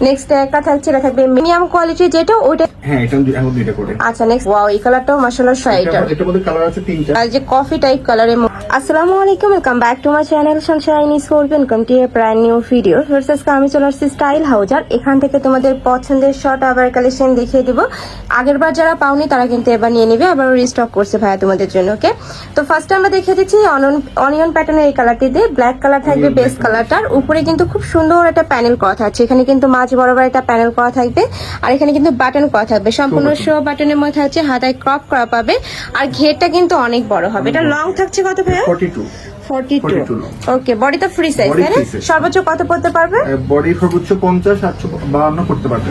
Next একটা থাকছে এটা থাকবে মিনিমাম কোয়ালিটি যেটা ওইটা হ্যাঁ এটা এখন দুইটা করে। আচ্ছা নেক্সট ওয়াও এই কালারটাও মাশাআল্লাহ শাইটার এটা- এটার মধ্যে কালার আছে তিনটা। আর যে কফি টাইপ কালারের আসসালামু আলাইকুম welcome back to my channel sunshine hole welcome to a brand new video আজকে আমি চলে আসছি স্টাইল হাউজ আর এখান থেকে তোমাদের পছন্দের শর্ট আবার কালেকশন দেখিয়ে দিব। আগেরবার যারা পাওনি তারা কিন্তু এবার নিয়ে নেবে আবার রিস্টক করছে ভাইয়া তোমাদের জন্য ওকে তো ফার্স্ট আমরা দেখিয়ে দিচ্ছি অনিয়ন প্যাটার্নের এই কালারটি দিয়ে ব্ল্যাক কালার থাকবে বেস কালারটার উপরে কিন্তু খুব সুন্দর একটা প্যানেল করা থাকছে এখানে কিন্তু মাঝ বরাবর একটা প্যানেল করা থাকবে। আর এখানে কিন্তু বাটন করা থাকবে। সম্পূর্ণ শো বাটনের মধ্যে থাকছে হাতায় ক্রপ করা পাবে। আর ঘেরটা কিন্তু অনেক বড় হবে। এটা লং থাকছে কত ভাইয়া? 42. ওকে বডি তো ফ্রি সাইজ তাই না? সর্বোচ্চ কত পড়তে পারবে? বডি সর্বোচ্চ পারবে।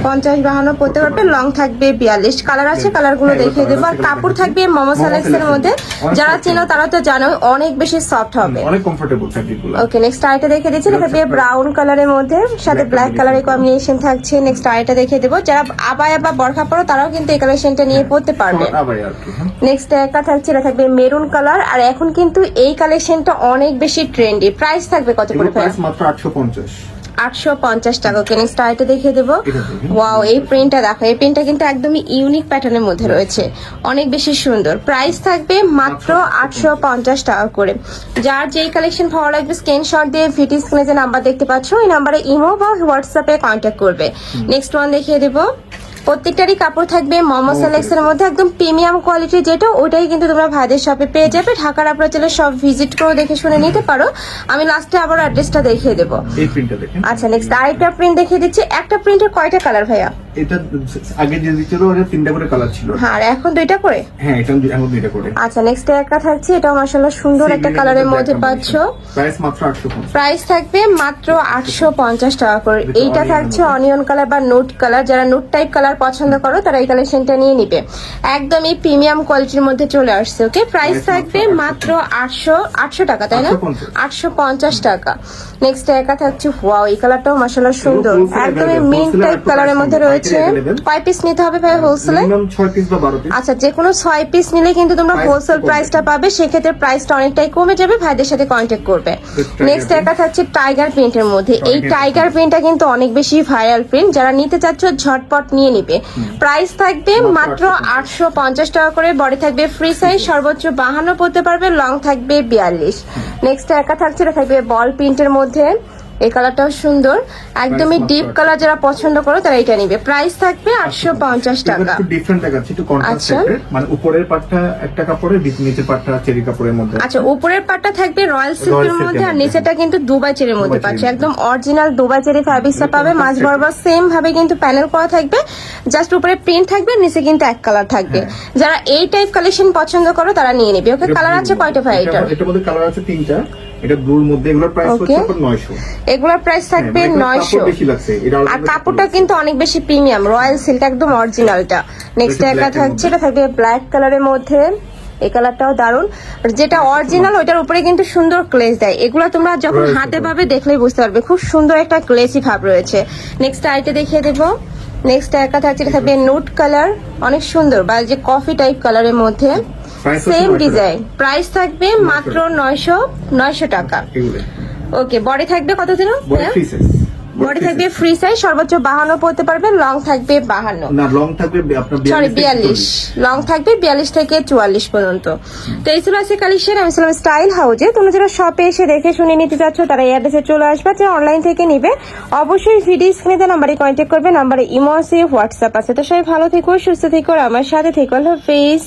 পড়তে পারবে লং থাকবে বিয়াল্লিশ। কালার আছে কালারগুলো হ্যাঁ, দেখিয়ে দেবো। আর কাপড় থাকবে মোমো Momo সালেক্স এর Select মধ্যে। যারা soft তারা তো জানো অনেক বেশি সফট হবে। অনেক কমফোর্টেবল ফ্যাব্রিক ওকে নেক্সট আইটা দেখে দিচ্ছি। এটা ব্রাউন কালারের মধ্যে সাথে ব্ল্যাক কালারের কম্বিনেশন থাকছে। নেক্সট আইটা দেখে দেবো। যারা আবায়া বা বরখা পরো তারাও কিন্তু এই কালেকশনটা নিয়ে পড়তে পারবে। হ্যাঁ। নেক্সট একটা থাকছে এটা থাকবে মেরুন কালার আর এখন কিন্তু এই কালেকশনটা অনেক বেশি ট্রেন্ডি প্রাইস থাকবে কত করে প্রাইস মাত্র আটশো পঞ্চাশ। আটশো পঞ্চাশ টাকা। ওকে নেক্সট আইটা দেখিয়ে দেবো। ওয়াও এই প্রিন্টটা দেখো। এই প্রিন্টটা কিন্তু একদমই ইউনিক প্যাটার্নের মধ্যে রয়েছে। অনেক বেশি সুন্দর। প্রাইস থাকবে মাত্র আটশো পঞ্চাশ। টাকা করে। যার যেই কালেকশন ভালো লাগবে স্ক্রিনশট দিয়ে ভিটি স্ক্রিনে যে নাম্বার দেখতে পাচ্ছ ওই নাম্বারে ইমো বা হোয়াটসঅ্যাপে কন্ট্যাক্ট করবে। নেক্সট ওয়ান দেখিয়ে দেবো। প্রত্যেকটারই কাপড় থাকবে মোমো সেলেক্সের মধ্যে একদম প্রিমিয়াম কোয়ালিটি যেটা ওইটাই কিন্তু তোমরা ভাইদের শপে পেয়ে যাবে। ঢাকার আপনারা চলে সব ভিজিট করে দেখে শুনে নিতে পারো। আমি লাস্টে আবার অ্যাড্রেসটা দেখিয়ে দেবো। আচ্ছা নেক্সট আরেকটা প্রিন্ট দেখিয়ে দিচ্ছি। একটা প্রিন্টের কয়টা কালার ভাইয়া? এটা আগে যে দিচ্ছিল ওটা তিনটা করে কালার ছিল। হ্যাঁ আর এখন দুইটা করে হ্যাঁ এটা এখন দুইটা করে আচ্ছা নেক্সট একটা থাকছে এটাও মাশাআল্লাহ সুন্দর একটা কালারের মধ্যে পাচ্ছ। প্রাইস মাত্র আটশো পঞ্চাশ। প্রাইস থাকবে মাত্র আটশো পঞ্চাশ টাকা করে। এইটা থাকছে অনিয়ন কালার বা নোট কালার যারা নোট টাইপ কালার পছন্দ করো তারা এই কালেকশনটা নিয়ে নিবে। একদমই প্রিমিয়াম কোয়ালিটির মধ্যে চলে আসছে ওকে প্রাইস থাকবে মাত্র মাত্র আটশো আটশো টাকা তাই না? 850 আটশো পঞ্চাশ টাকা। নেক্সট একা থাকছে ওয়াও এই কালারটাও মাসাল্লাহ সুন্দর। একদমই মিন্ট টাইপ কালারের মধ্যে রয়েছে। Available। কয় পিস নিতে হবে ভাই হোলসেলে আচ্ছা যে কোনো ছয় পিস নিলে কিন্তু তোমরা হোলসেল প্রাইসটা পাবে সেক্ষেত্রে প্রাইসটা অনেকটাই কমে যাবে ভাইদের সাথে কন্ট্যাক্ট করবে। নেক্সট। একটা থাকছে টাইগার প্রিন্টের মধ্যে। এই টাইগার প্রিন্টটা কিন্তু অনেক বেশি ভাইরাল প্রিন্ট যারা নিতে চাচ্ছ ঝটপট নিয়ে নিবে। প্রাইস থাকবে মাত্র মাত্র আটশো পঞ্চাশ টাকা করে। বডি থাকবে ফ্রি সাইজ সর্বোচ্চ বাহান্ন পড়তে পারবে লং থাকবে বিয়াল্লিশ। নেক্সট একা থাকছে থাকবে বল প্রিন্টের মধ্যে। এই কালারটাও সুন্দর। একদমই ডিপ কালার যারা পছন্দ করো তারা এটা নিবে। প্রাইস থাকবে আটশো পঞ্চাশ টাকা। ডিফারেন্ট দেখাচ্ছে একটু কন্ট্রাস্ট আচ্ছা। মানে উপরের পাটটা একটা কাপড়ের নিচের পাটটা চেরি কাপড়ের মধ্যে। আচ্ছা উপরের পাটটা থাকবে রয়্যাল সিল্কের মধ্যে আর নিচেটা কিন্তু দুবাই চেরির মধ্যে পাচ্ছে। একদম অরিজিনাল দুবাই চেরি ফ্যাব্রিক্সটা পাবে। মাঝ বরাবর সেম ভাবে কিন্তু প্যানেল করা থাকবে। জাস্ট উপরে প্রিন্ট থাকবে নিচে কিন্তু এক কালার থাকবে। হ্যাঁ। যারা এই টাইপ কালেকশন পছন্দ করো তারা নিয়ে নেবে। ওকে কালার আছে কয়টা ভাই এটা- এটার মধ্যে কালার আছে তিনটা। এটা ব্লুর মধ্যে এগুলোর প্রাইস হচ্ছে আপনার নয়শো। এগুলোর প্রাইস থাকবে হ্যাঁ, নয়শো। কাপড় বেশি লাগছে এটা আর কাপড়টা কিন্তু অনেক বেশি প্রিমিয়াম রয়্যাল সিল্ক একদম অরিজিনালটা নেক্সট একটা থাকছে এটা থাকবে ব্ল্যাক কালারের মধ্যে। এই কালারটাও দারুণ আর যেটা অরিজিনাল ওইটার উপরে কিন্তু সুন্দর ক্লেস দেয়। এগুলো তোমরা যখন হাতে। পাবে দেখলেই বুঝতে পারবে। খুব সুন্দর একটা ক্লেসি ভাব রয়েছে। নেক্সট আইটে দেখিয়ে দেবো। নেক্সট একটা থাকছে এটা থাকবে নুট কালার অনেক সুন্দর বা যে কফি টাইপ কালারের মধ্যে। সেম ডিজাইন প্রাইস থাকবে মাত্র নয়শো নয়শো টাকা। ওকে বডি থাকবে কত দিন? বডি বডি থাকবে ফ্রি সাইজ সর্বোচ্চ বাহান্ন পড়তে পারবে লং থাকবে বাহান্ন। না লং থাকবে সরি বিয়াল্লিশ লং থাকবে বিয়াল্লিশ থেকে চুয়াল্লিশ পর্যন্ত। তো এই ছিল কালেকশন আমি ছিলাম স্টাইল হাউজে তোমরা যারা শপে এসে দেখে শুনে নিতে চাচ্ছ তারা এই অ্যাড্রেসে চলে আসবে যে অনলাইন থেকে নিবে। অবশ্যই ভিডিও স্ক্রিনে নাম্বারে কন্ট্যাক্ট করবে নাম্বারে ইমো আছে হোয়াটসঅ্যাপ আছে। তো সবাই ভালো থেকো সুস্থ থেকো আমার সাথে থেকো। আল্লাহ হাফেজ।